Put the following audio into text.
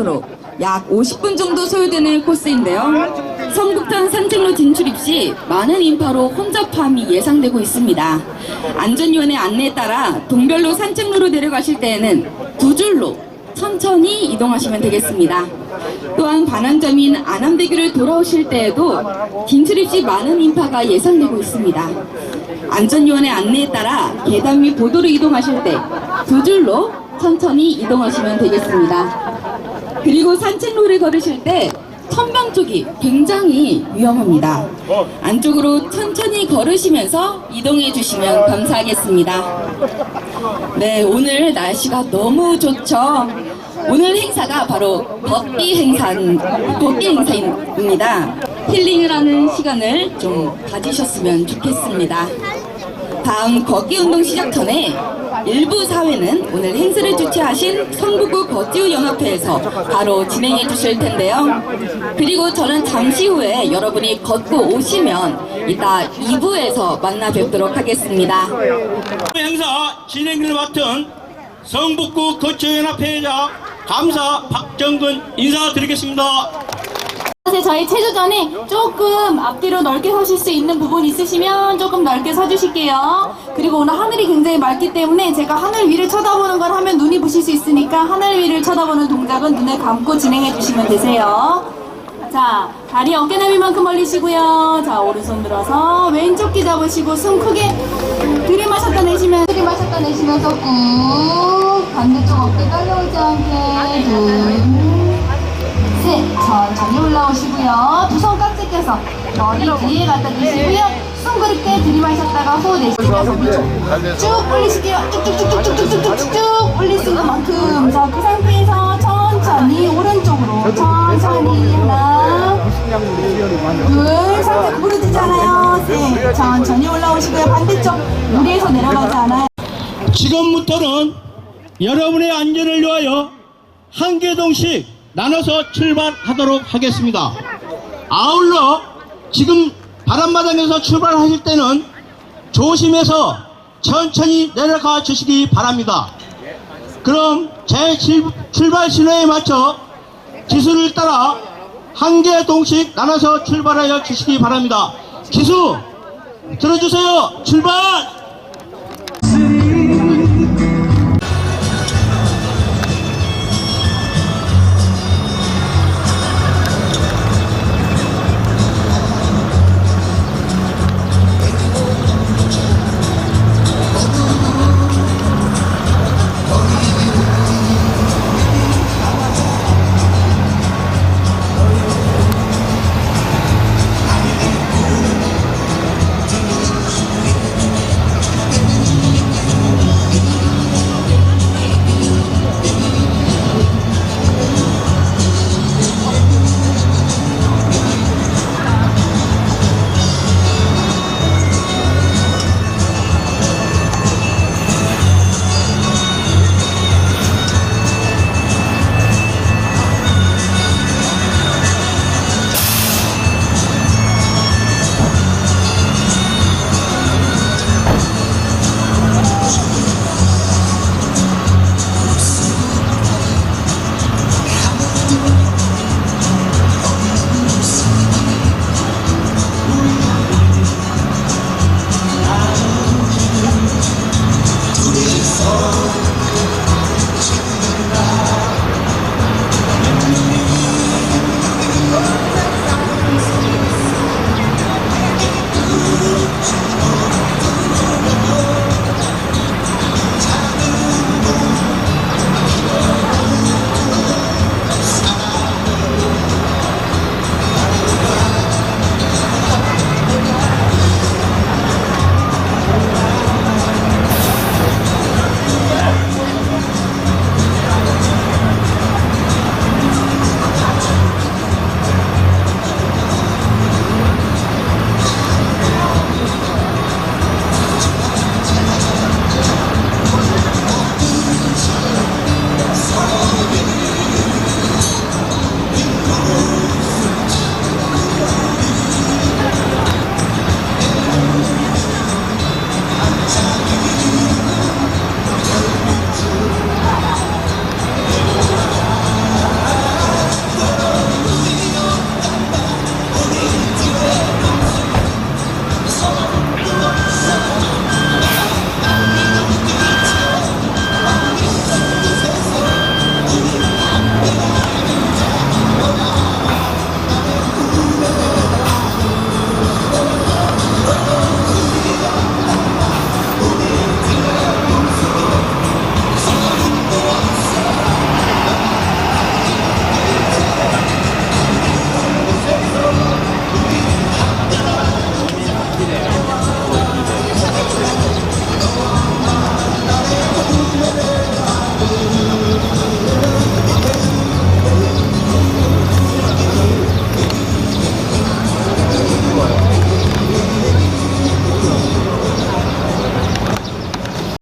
킬로미터로 약 50분 정도 소요되는 코스인데요. 성북탄 산책로 진출입 시 많은 인파로 혼잡함이 예상되고 있습니다. 안전위원회 안내에 따라 동별로 산책로로 내려가실 때에는 두 줄로 천천히 이동하시면 되겠습니다. 또한 반환점인 안암대교를 돌아오실 때에도 진출입 시 많은 인파가 예상되고 있습니다. 안전위원회 안내에 따라 계단 위 보도로 이동하실 때 두 줄로 천천히 이동하시면 되겠습니다. 그리고 산책로를 걸으실 때 천방 쪽이 굉장히 위험합니다. 안쪽으로 천천히 걸으시면서 이동해 주시면 감사하겠습니다. 네, 오늘 날씨가 너무 좋죠. 오늘 행사가 바로 걷기 행사, 걷기 행사입니다. 힐링을 하는 시간을 좀 가지셨으면 좋겠습니다. 다음 걷기 운동 시작 전에 일부 사회는 오늘 행사를 주최하신 성북구 걷지우 연합회에서 바로 진행해 주실 텐데요. 그리고 저는 잠시 후에 여러분이 걷고 오시면 이따 2부에서 만나 뵙도록 하겠습니다. 행사 진행을 맡은 성북구 거처연합회장 감사 박정근 인사드리겠습니다. 사실 저희 체조전에 조금 앞뒤로 넓게 서실 수 있는 부분 있으시면 조금 넓게 서주실게요. 그리고 오늘 하늘이 굉장히 맑기 때문에 제가 하늘 위를 쳐다보는 걸 하면 눈이 부실 수 있으니까 하늘 위를 쳐다보는 동작은 눈을 감고 진행해 주시면 되세요. 자, 다리 어깨 너비만큼 벌리시고요. 자, 오른손 들어서 왼쪽 귀 잡으시고 숨 크게 들이마셨다 내쉬면 들이마셨다 내쉬면서 꾹 반대쪽 어깨 떨려오지 않게 둘 셋, 천천히 올라오시고요. 두 손 깍지 껴서 머리 뒤에 갖다 대시고요. 숨 그립게 들이마셨다가 호 내쉬면서 쭉 올리실게요. 쭉쭉쭉쭉쭉쭉쭉쭉 올리시는 만큼. 자, 그 상태에서 천천히 오른쪽으로 천천히 하나, 둘, 상태 구부러지지 않아요. 셋, 천천히 올라오시고요. 반대쪽 무리해서 내려가지 않아요. 지금부터는 여러분의 안전을 위하여 한 개동씩 나눠서 출발하도록 하겠습니다. 아울러 지금 바람마당에서 출발하실 때는 조심해서 천천히 내려가 주시기 바랍니다. 그럼 제 질- 출발 신호에 맞춰 기수를 따라 한 개 동씩 나눠서 출발하여 주시기 바랍니다. 기수 들어주세요. 출발!